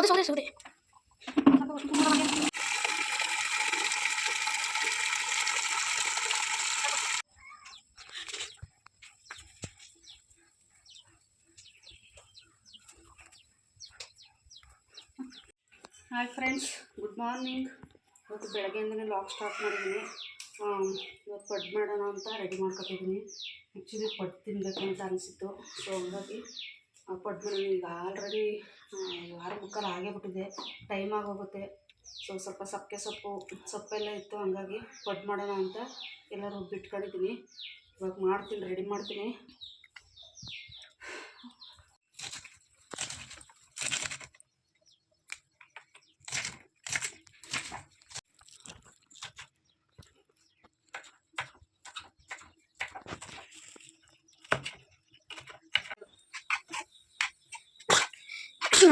ಸೌದೆ ಸೌದೆ ಸೌದೆ ಹಾಯ್ ಫ್ರೆಂಡ್ಸ್ ಗುಡ್ ಮಾರ್ನಿಂಗ್ ಇವತ್ತು ಬೆಳಗ್ಗೆಯಿಂದನೇ ಲಾಗ್ ಸ್ಟಾರ್ಟ್ ಮಾಡಿದ್ದೀನಿ. ಇವತ್ತು ಪಡ್ ಮಾಡೋಣ ಅಂತ ರೆಡಿ ಮಾಡ್ಕೊತಿದ್ದೀನಿ. ಆ್ಯಕ್ಚುಲಿ ಪಡ್ ತಿನ್ನಬೇಕು ಅಂತ ಅನಿಸಿತ್ತು. ಸೊ ಹಂಗಾಗಿ ಮಾಡೋಣ ಈಗ ಆಲ್ರೆಡಿ ವಾರ ಮುಕ್ಕಾಲು ಆಗೇ ಬಿಟ್ಟಿದೆ. ಟೈಮ್ ಆಗೋಗುತ್ತೆ. ಸೊ ಸ್ವಲ್ಪ ಸಪ್ಪೆ ಸೊಪ್ಪು, ಸೊಪ್ಪೆಲ್ಲ ಇತ್ತು, ಹಂಗಾಗಿ ಪಡ್ ಮಾಡೋಣ ಅಂತ ಎಲ್ಲ ರುಬ್ಬಿಟ್ಕೊಂಡಿದ್ದೀನಿ ಇವಾಗ ಮಾಡ್ತೀನಿ ರೆಡಿ ಮಾಡ್ತೀನಿ.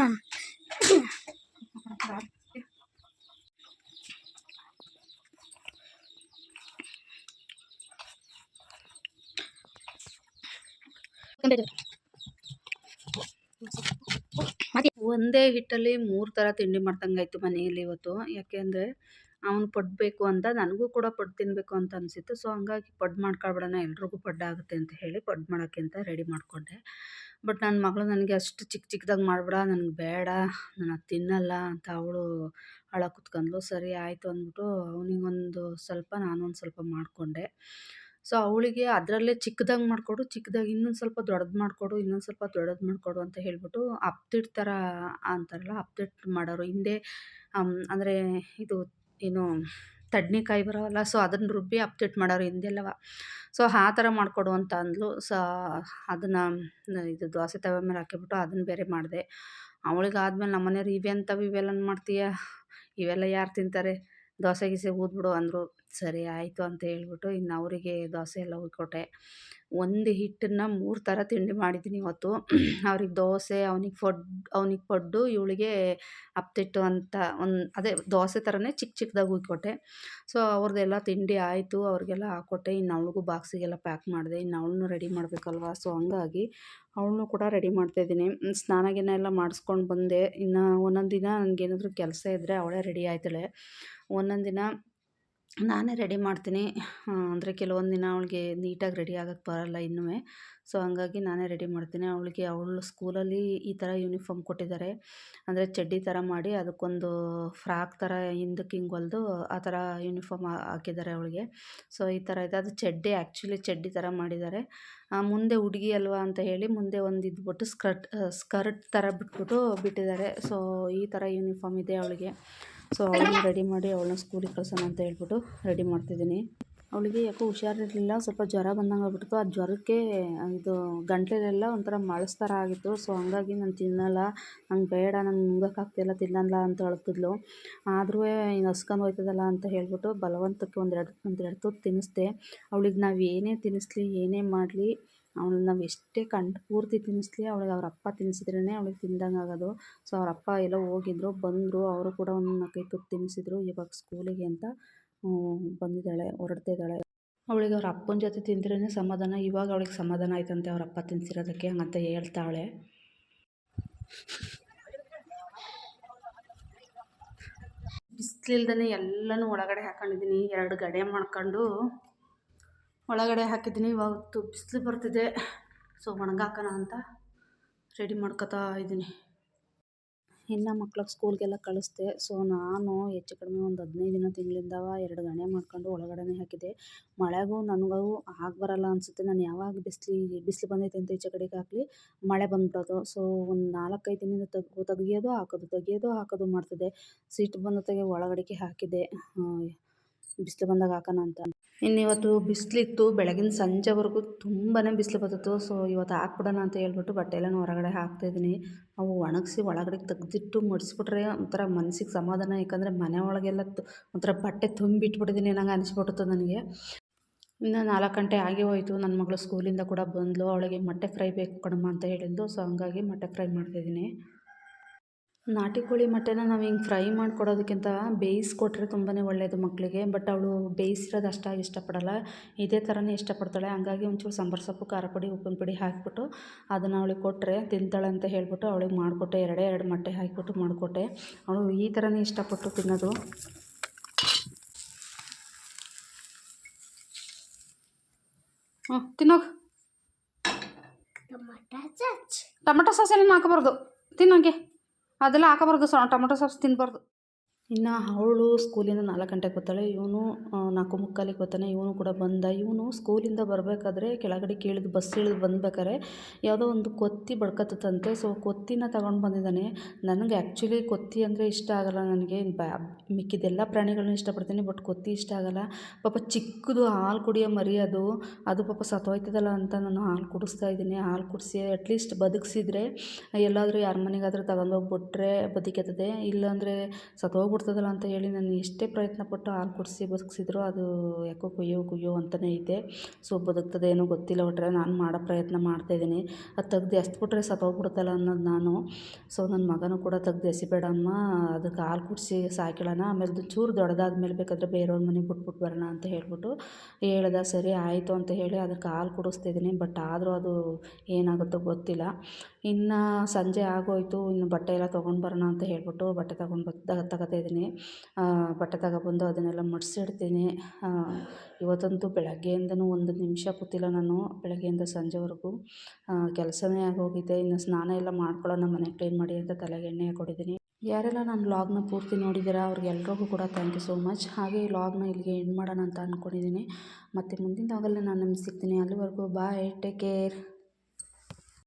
ಒಂದೇ ಹಿಟ್ಟಲ್ಲಿ ಮೂರು ಥರ ತಿಂಡಿ ಮಾಡ್ದಂಗಾಯ್ತು ಮನೆಯಲ್ಲಿ ಇವತ್ತು. ಯಾಕೆಂದರೆ ಅವನು ಪಡ್ಬೇಕು ಅಂತ ನನಗೂ ಕೂಡ ಪಡ್ ತಿನ್ನಬೇಕು ಅಂತ ಅನಿಸಿತ್ತು. ಸೊ, ಹಂಗಾಗಿ ಪಡ್ ಮಾಡ್ಕೊಳ್ಬಿಡೋಣ ಎಲ್ರಿಗೂ ಪಡ್ಡು ಆಗುತ್ತೆ ಅಂತ ಹೇಳಿ ಪಡ್ ಮಾಡೋಕ್ಕೆ ಅಂತ ರೆಡಿ ಮಾಡಿಕೊಂಡೆ. ಬಟ್ ನನ್ನ ಮಗಳು ನನಗೆ ಅಷ್ಟು ಚಿಕ್ಕ ಚಿಕ್ಕದಾಗಿ ಮಾಡಬೇಡ, ನನಗೆ ಬೇಡ, ನಾನು ಅದು ತಿನ್ನಲ್ಲ ಅಂತ ಅವಳು ಅಳ ಕುತ್ಕೊಂಡ್ಲು ಸರಿ ಆಯಿತು ಅಂದ್ಬಿಟ್ಟು ಅವನಿಗೊಂದು ಸ್ವಲ್ಪ ನಾನೊಂದು ಸ್ವಲ್ಪ ಮಾಡಿಕೊಂಡೆ. ಸೊ, ಅವಳಿಗೆ ಅದರಲ್ಲೇ ಚಿಕ್ಕದಾಗಿ ಮಾಡಿಕೊಡು ಚಿಕ್ಕದಾಗಿ ಇನ್ನೊಂದು ಸ್ವಲ್ಪ ದೊಡ್ಡದು ಮಾಡಿಕೊಡು, ಇನ್ನೊಂದು ಸ್ವಲ್ಪ ದೊಡ್ಡದು ಮಾಡಿಕೊಡು ಅಂತ ಹೇಳ್ಬಿಟ್ಟು ಅಪ್ತಿಟ್ ಥರ ಅಂತಾರಲ್ಲ ಅಪ್ತಿಟ್ ಮಾಡೋರು. ಹಿಂದೆ ಅಂದರೆ ಇದು ಏನು ತಡ್ನಿಕಾಯಿ ಬರೋವಲ್ಲ ಸೊ ಅದನ್ನು ರುಬ್ಬಿ ಅಪ್ತಿಟ್ಟು ಮಾಡೋರು ಹಿಂದೆಲ್ಲವ. ಸೊ ಆ ಥರ ಮಾಡಿಕೊಡು ಅಂತ ಅಂದ್ಲು. ಸೊ ಅದನ್ನು ಇದು ದೋಸೆ ತವೆ ಮೇಲೆ ಹಾಕಿಬಿಟ್ಟು ಅದನ್ನು ಬೇರೆ ಮಾಡಿದೆ. ಅವಳಿಗಾದ್ಮೇಲೆ ನಮ್ಮ ಮನೆಯವ್ರು ಇವೆಂಥವು ಇವೆಲ್ಲ ಮಾಡ್ತೀಯ? ಇವೆಲ್ಲ ಯಾರು ತಿಂತಾರೆ? ದೋಸೆ ಗೀಸೆ ಊದ್ಬಿಡು ಅಂದರು, ಸರಿ ಆಯಿತು ಅಂತ ಹೇಳ್ಬಿಟ್ಟು ಇನ್ನು ಅವರಿಗೆ ದೋಸೆ ಎಲ್ಲ ಹುಯ್ಕೊಟ್ಟೆ ಒಂದು ಹಿಟ್ಟನ್ನು ಮೂರು ಥರ ತಿಂಡಿ ಮಾಡಿದ್ದೀನಿ ಇವತ್ತು. ಅವ್ರಿಗೆ ದೋಸೆ, ಅವ್ನಿಗೆ ಫಡ್, ಅವ್ನಿಗೆ ಪಡ್ಡು, ಇವಳಿಗೆ ಅಪ್ತಿಟ್ಟು ಅಂತ ಒಂದು, ಅದೇ ದೋಸೆ ಥರನೇ ಚಿಕ್ಕ ಚಿಕ್ಕದಾಗಿ ಹುಯ್ಕೊಟ್ಟೆ ಸೊ ಅವ್ರದ್ದೆಲ್ಲ ತಿಂಡಿ ಆಯಿತು, ಅವ್ರಿಗೆಲ್ಲ ಹಾಕ್ಕೊಟ್ಟೆ ಇನ್ನು ಅವಳಿಗೂ ಬಾಕ್ಸಿಗೆಲ್ಲ ಪ್ಯಾಕ್ ಮಾಡಿದೆ. ಇನ್ನು ಅವಳನ್ನೂ ರೆಡಿ ಮಾಡಬೇಕಲ್ವ? ಸೊ, ಹಂಗಾಗಿ ಅವಳನ್ನೂ ಕೂಡ ರೆಡಿ ಮಾಡ್ತಾಯಿದ್ದೀನಿ ಸ್ನಾನ ಗಿನ ಎಲ್ಲ ಮಾಡಿಸ್ಕೊಂಡು ಬಂದೆ. ಇನ್ನು ಒಂದೊಂದು ದಿನ ನನಗೇನಾದರೂ ಕೆಲಸ ಇದ್ದರೆ ಅವಳೇ ರೆಡಿ ಆಯ್ತಾಳೆ. ಒಂದೊಂದು ದಿನ ನಾನೇ ರೆಡಿ ಮಾಡ್ತೀನಿ. ಅಂದರೆ ಕೆಲವೊಂದು ದಿನ ಅವಳಿಗೆ ನೀಟಾಗಿ ರೆಡಿ ಆಗೋಕ್ಕೆ ಬರೋಲ್ಲ ಇನ್ನೂ ಸೊ, ಹಂಗಾಗಿ ನಾನೇ ರೆಡಿ ಮಾಡ್ತೀನಿ. ಅವಳಿಗೆ ಅವಳು ಸ್ಕೂಲಲ್ಲಿ ಈ ಥರ ಯೂನಿಫಾರ್ಮ್ ಕೊಟ್ಟಿದ್ದಾರೆ. ಅಂದರೆ ಚಡ್ಡಿ ಥರ ಮಾಡಿ ಅದಕ್ಕೊಂದು ಫ್ರಾಕ್ ಥರ ಹಿಂದಕ್ಕೆ ಹಿಂಗೆ ಹೊಲ್ದು ಆ ಥರ ಯೂನಿಫಾರ್ಮ್ ಹಾಕಿದ್ದಾರೆ ಅವಳಿಗೆ. ಸೊ, ಈ ಥರ ಇದೆ. ಅದು ಚಡ್ಡಿ ಆ್ಯಕ್ಚುಲಿ ಚಡ್ಡಿ ಥರ ಮಾಡಿದ್ದಾರೆ. ಮುಂದೆ ಹುಡುಗಿ ಅಲ್ವಾ ಅಂತ ಹೇಳಿ ಮುಂದೆ ಒಂದು ಇದ್ಬಿಟ್ಟು ಸ್ಕರ್ಟ್ ಸ್ಕರ್ಟ್ ಥರ ಬಿಟ್ಬಿಟ್ಟು ಬಿಟ್ಟಿದ್ದಾರೆ. ಸೊ, ಈ ಥರ ಯೂನಿಫಾರ್ಮ್ ಇದೆ ಅವಳಿಗೆ. ಸೊ ಅವಳನ್ನ ರೆಡಿ ಮಾಡಿ ಅವಳನ್ನ ಸ್ಕೂಲಿಗೆ ಕಳ್ಸೋಣ ಅಂತ ಹೇಳ್ಬಿಟ್ಟು ರೆಡಿ ಮಾಡ್ತಿದ್ದೀನಿ. ಅವಳಿಗೆ ಯಾಕೋ ಹುಷಾರಿರಲಿಲ್ಲ, ಸ್ವಲ್ಪ ಜ್ವರ ಬಂದಂಗೆ ಆಗ್ಬಿಡ್ತು ಆ ಜ್ವರಕ್ಕೆ ಇದು ಗಂಟಲೆಲ್ಲ ಒಂಥರ ಮಳಸ್ತಾರ ಆಗಿತ್ತು. ಸೊ ಹಂಗಾಗಿ ನಾನು ತಿನ್ನಲ್ಲ, ನಂಗೆ ಬೇಡ, ನಂಗೆ ನುಂಗೋಕ್ಕಾಗ್ತಿಲ್ಲ ತಿನ್ನಲ್ಲ ಅಂತ ಹೇಳ್ತಿದ್ಲು ಆದರೂ ಇನ್ನು ಹಸ್ಕೊಂಡು ಹೋಯ್ತದಲ್ಲ ಅಂತ ಹೇಳ್ಬಿಟ್ಟು ಬಲವಂತಕ್ಕೆ ಒಂದೆರಡು ಒಂದೆರಡು ತುತ್ತು ತಿನ್ನಿಸ್ದೆ. ಅವಳಿಗೆ ನಾವು ಏನೇ ತಿನ್ನಿಸ್ಲಿ, ಏನೇ ಮಾಡಲಿ ಅವ್ಳನ್ನ ನಾವು ಎಷ್ಟೇ ಕಂಡು ಪೂರ್ತಿ ತಿನ್ನಿಸ್ಲಿ ಅವಳಿಗೆ ಅವ್ರ ಅಪ್ಪ ತಿನ್ನಿಸಿದ್ರೇ ಅವಳಿಗೆ ತಿಂದಂಗೆ ಆಗೋದು. ಸೊ ಅವ್ರ ಅಪ್ಪ ಎಲ್ಲೋ ಹೋಗಿದ್ರು, ಬಂದರು, ಅವರು ಕೂಡ ಒಂದು ನಾಲ್ಕೈದು ತುತ್ತು ತಿನ್ನಿಸಿದ್ರು ಇವಾಗ ಸ್ಕೂಲಿಗೆ ಅಂತ ಬಂದಿದ್ದಾಳೆ, ಹೊರಡ್ತಿದ್ದಾಳೆ. ಅವಳಿಗೆ ಅವ್ರ ಅಪ್ಪನ ಜೊತೆ ತಿಂದ್ರೇ ಸಮಾಧಾನ, ಇವಾಗ ಅವಳಿಗೆ ಸಮಾಧಾನ ಆಯ್ತಂತೆ ಅವ್ರ ಅಪ್ಪ ತಿನ್ಸಿರೋದಕ್ಕೆ ಹಂಗಂತ ಹೇಳ್ತಾಳೆ. ಬಿಸಿಲಿಲ್ದೇ ಎಲ್ಲನೂ ಒಳಗಡೆ ಹಾಕೊಂಡಿದ್ದೀನಿ, ಎರಡು ಗಡೆ ಮಾಡ್ಕೊಂಡು. ಒಳಗಡೆ ಹಾಕಿದ್ದೀನಿ. ಇವತ್ತು ಬಿಸಿಲು ಬರ್ತಿದೆ. ಸೊ ಒಣಗಾಕೋಣ ಅಂತ ರೆಡಿ ಮಾಡ್ಕೋತಾ ಇದ್ದೀನಿ. ಇನ್ನು ಮಕ್ಳಿಗೆ ಸ್ಕೂಲ್ಗೆಲ್ಲ ಕಳಿಸ್ದೆ. ಸೊ ನಾನು ಹೆಚ್ಚು ಕಡಿಮೆ ಒಂದು ಹದಿನೈದು ದಿನ ತಿಂಗಳಿಂದವ ಎರಡು ಗಣೆ ಮಾಡ್ಕೊಂಡು ಒಳಗಡೆನೇ ಹಾಕಿದೆ. ಮಳೆಗೂ ನನಗೂ ಆಗಿ ಬರಲ್ಲ ಅನಿಸುತ್ತೆ. ನಾನು ಯಾವಾಗ ಬಿಸಿಲು ಬಿಸಿಲು ಬಂದೈತೆ ಅಂತ ಈಚೆ ಕಡೆಗೆ ಹಾಕಲಿ. ಮಳೆ ಬಂದ್ಬಿಡೋದು. ಸೊ ಒಂದು ನಾಲ್ಕೈದು ದಿನದಿಂದ ತಗೋ, ತೆಗಿಯೋದು, ಹಾಕೋದು ತೆಗಿಯೋದು, ಹಾಕೋದು ಮಾಡ್ತಿದ್ದೆ. ಸೀಟ್ ಬಂದ ತೆಗೆ ಒಳಗಡೆಗೆ ಹಾಕಿದ್ದೆ ಬಿಸಿಲು ಬಂದಾಗ ಹಾಕೋಣ ಅಂತ. ಇನ್ನು ಇವತ್ತು ಬಿಸಿಲಿತ್ತು, ಬೆಳಗಿನ ಸಂಜೆವರೆಗೂ ತುಂಬಾ ಬಿಸಿಲು ಬರ್ತಿತ್ತು ಸೊ ಇವತ್ತು ಹಾಕ್ಬಿಡೋಣ ಅಂತ ಹೇಳ್ಬಿಟ್ಟು ಬಟ್ಟೆ ಎಲ್ಲ ಹೊರಗಡೆ ಹಾಕ್ತಾಯಿದ್ದೀನಿ ಅವು ಒಣಗಿಸಿ ಒಳಗಡೆ ತೆಗೆದಿಟ್ಟು ಮುಡಿಸ್ಬಿಟ್ರೆ ಒಂಥರ ಮನಸ್ಸಿಗೆ ಸಮಾಧಾನ. ಯಾಕಂದರೆ ಮನೆ ಒಳಗೆಲ್ಲ ಒಂಥರ ಬಟ್ಟೆ ತುಂಬಿಟ್ಬಿಟ್ಟಿದ್ದೀನಿ ನಂಗೆ ಅನಿಸ್ಬಿಟ್ಟು ನನಗೆ. ಇನ್ನು ನಾಲ್ಕು ಗಂಟೆ ಆಗಿ ಹೋಯಿತು. ನನ್ನ ಮಗಳು ಸ್ಕೂಲಿಂದ ಕೂಡ ಬಂದಳು ಅವಳಿಗೆ ಮೊಟ್ಟೆ ಫ್ರೈ ಬೇಕು ಕಣಮ್ಮ ಅಂತ ಹೇಳಿದ್ದು. ಸೊ ಹಂಗಾಗಿ ಮೊಟ್ಟೆ ಫ್ರೈ ಮಾಡ್ತಾಯಿದ್ದೀನಿ ನಾಟಿ ಕೋಳಿ ಮೊಟ್ಟೆನ ನಾವು ಹಿಂಗೆ ಫ್ರೈ ಮಾಡಿಕೊಡೋದಕ್ಕಿಂತ ಬೇಯಿಸ್ಕೊಟ್ರೆ ತುಂಬಾ ಒಳ್ಳೆಯದು ಮಕ್ಕಳಿಗೆ ಬಟ್ ಅವಳು ಬೇಯಿಸಿರೋದು ಅಷ್ಟಾಗಿ ಇಷ್ಟಪಡಲ್ಲ. ಇದೇ ಥರನೇ ಇಷ್ಟಪಡ್ತಾಳೆ. ಹಂಗಾಗಿ ಒಂಚೂರು ಸಾಂಬಾರು ಸೊಪ್ಪು ಖಾರ ಪುಡಿ ಉಪ್ಪಿನ ಪುಡಿ ಹಾಕಿಬಿಟ್ಟು ಅದನ್ನು ಅವಳಿಗೆ ಕೊಟ್ಟರೆ ತಿಂತಾಳೆ ಅಂತ ಹೇಳ್ಬಿಟ್ಟು ಅವಳಿಗೆ ಮಾಡಿಕೊಟ್ಟೆ. ಎರಡೇ ಎರಡು ಮೊಟ್ಟೆ ಹಾಕಿಬಿಟ್ಟು ಮಾಡಿಕೊಟ್ಟೆ. ಅವಳು ಈ ಥರನೇ ಇಷ್ಟಪಟ್ಟು ತಿನ್ನೋದು. ಹಾಂ ತಿನ್ನೋಗ. Tomato sauce. ಎಲ್ಲ ಹಾಕಬಾರ್ದು? ತಿನ್ನೋಂಗೆ ಅದೆಲ್ಲ ಹಾಕಬಾರ್ದು ಸ ಟೊಮೊಟೊ ಸಾಸ್ ತಿನ್ನಬಾರ್ದು ಇನ್ನು ಅವಳು ಸ್ಕೂಲಿಂದ ನಾಲ್ಕು ಗಂಟೆಗೆ ಬರ್ತಾಳೆ, ಇವನು ನಾಲ್ಕು ಮುಕ್ಕಾಲಿಗೆ ಬರ್ತಾನೆ, ಇವನು ಕೂಡ ಬಂದ. ಇವನು ಸ್ಕೂಲಿಂದ ಬರಬೇಕಾದ್ರೆ ಕೆಳಗಡೆ ಕೇಳಿದ್ದು ಬಸ್ ಇಳಿದು ಬಂದ್ಬೇಕಾದ್ರೆ ಯಾವುದೋ ಒಂದು ಕೊತ್ತಿ ಬಡ್ಕತ್ತಂತೆ. ಸೊ ಕೊತ್ತಿನ ತಗೊಂಡು ಬಂದಿದ್ದಾನೆ. ನನಗೆ ಆ್ಯಕ್ಚುಲಿ ಕೊತ್ತಿ ಅಂದರೆ ಇಷ್ಟ ಆಗಲ್ಲ ನನಗೆ. ಮಿಕ್ಕಿದೆಲ್ಲ ಮಿಕ್ಕಿದ್ದೆಲ್ಲ ಪ್ರಾಣಿಗಳನ್ನ ಇಷ್ಟಪಡ್ತೀನಿ ಬಟ್ ಕೊತ್ತಿ ಇಷ್ಟ ಆಗಲ್ಲ. ಪಾಪ ಚಿಕ್ಕದು ಹಾಲು ಕುಡಿಯೋ ಮರಿ ಅದು ಅದು ಪಾಪ ಸತ್ತೋಯ್ತದಲ್ಲ ಅಂತ ನಾನು ಹಾಲು ಕುಡಿಸ್ತಾ ಇದ್ದೀನಿ. ಹಾಲು ಕುಡಿಸಿ ಅಟ್ಲೀಸ್ಟ್ ಬದುಕಿಸಿದ್ರೆ, ಎಲ್ಲಾದರೂ ಯಾರ ಮನೆಗಾದರೂ ತಗೊಂಡೋಗ್ಬಿಟ್ರೆ ಬದುಕತ್ತದೆ ಇಲ್ಲಾಂದರೆ ಸತ್ತೋಗ್ಬಿಡ್ತದಲ್ಲ ಅಂತ ಹೇಳಿ ನಾನು ಎಷ್ಟೇ ಪ್ರಯತ್ನ ಪಟ್ಟು ಹಾಲು ಕುಡಿಸಿ ಬದುಕಿಸಿದ್ರು ಅದು ಯಾಕೋ ಕುಯ್ಯೋ ಕುಯ್ಯೋ ಅಂತಲೇ ಐತೆ ಸೊ, ಬದುಕ್ತದೆ ಏನೋ ಗೊತ್ತಿಲ್ಲ ಒಟ್ರೆ ನಾನು ಮಾಡೋ ಪ್ರಯತ್ನ ಮಾಡ್ತಾಯಿದ್ದೀನಿ ಅದು ತೆಗ್ದು ಎಸ್ಬಿಟ್ರೆ ಸತ್ತೋಗ್ಬಿಡುತ್ತಲ್ಲ ಅನ್ನೋದು ನಾನು. ಸೊ, ನನ್ನ ಮಗನೂ ಕೂಡ ತೆಗ್ದು ಎಸಿಬೇಡಮ್ಮ ಅದಕ್ಕೆ ಹಾಲು ಕುಡಿಸಿ ಸಾಕಿಡೋಣ ಆಮೇಲೆ ಚೂರು ದೊಡ್ಡದಾದ ಮೇಲೆ ಬೇಕಾದರೆ ಬೇರೆಯವ್ರ ಮನೆಗೆ ಬಿಟ್ಬಿಟ್ಟು ಬರೋಣ ಅಂತ ಹೇಳ್ಬಿಟ್ಟು ಹೇಳ್ದ, ಸರಿ ಆಯಿತು ಅಂತ ಹೇಳಿ ಅದಕ್ಕೆ ಹಾಲು ಕುಡಿಸ್ತಿದ್ದೀನಿ ಬಟ್ ಆದರೂ ಅದು ಏನಾಗುತ್ತೋ ಗೊತ್ತಿಲ್ಲ. ಇನ್ನು ಸಂಜೆ ಆಗೋಯಿತು, ಇನ್ನು ಬಟ್ಟೆ ಎಲ್ಲ ತೊಗೊಂಡು ಬರೋಣ ಅಂತ ಹೇಳ್ಬಿಟ್ಟು ಬಟ್ಟೆ ತಗೊಂಡು ಬ ತಗೋತಾ ಇದ್ದೀನಿ. ಬಟ್ಟೆ ತಗೊಬಂದು ಅದನ್ನೆಲ್ಲ ಮಡಿಸಿಡ್ತೀನಿ. ಇವತ್ತಂತೂ ಬೆಳಗ್ಗೆಯಿಂದನೂ ಒಂದು ನಿಮಿಷ ಕೂತಿಲ್ಲ ನಾನು, ಬೆಳಗ್ಗೆಯಿಂದ ಸಂಜೆವರೆಗೂ. ಕೆಲಸನೇ ಆಗೋಗಿದೆ, ಇನ್ನು ಸ್ನಾನ ಎಲ್ಲ ಮಾಡ್ಕೊಳ್ಳೋಣ, ಮನೆ ಕ್ಲೀನ್ ಮಾಡಿ ಅಂತ ತಲೆಗೆ ಎಣ್ಣೆ ಹಾಕೊಂಡಿದ್ದೀನಿ ಯಾರೆಲ್ಲ ನಾನು ವ್ಲಾಗ್ನ ಪೂರ್ತಿ ನೋಡಿದ್ದೀರಾ, ಅವ್ರಿಗೆಲ್ರಿಗೂ ಕೂಡ ಥ್ಯಾಂಕ್ ಯು ಸೋ ಮಚ್ ಹಾಗೆ ಈ ವ್ಲಾಗ್ನ ಇಲ್ಲಿಗೆ ಎಂಡ್ ಮಾಡೋಣ ಅಂತ ಅಂದ್ಕೊಂಡಿದ್ದೀನಿ ಮತ್ತು ಮುಂದಿನ ವ್ಲಾಗಲ್ಲಿ ನಾನು ನಿಮ್ಗೆ ಸಿಗ್ತೀನಿ. ಅಲ್ಲಿವರೆಗೂ ಬಾಯ್ ಟೇಕ್ ಕೇರ್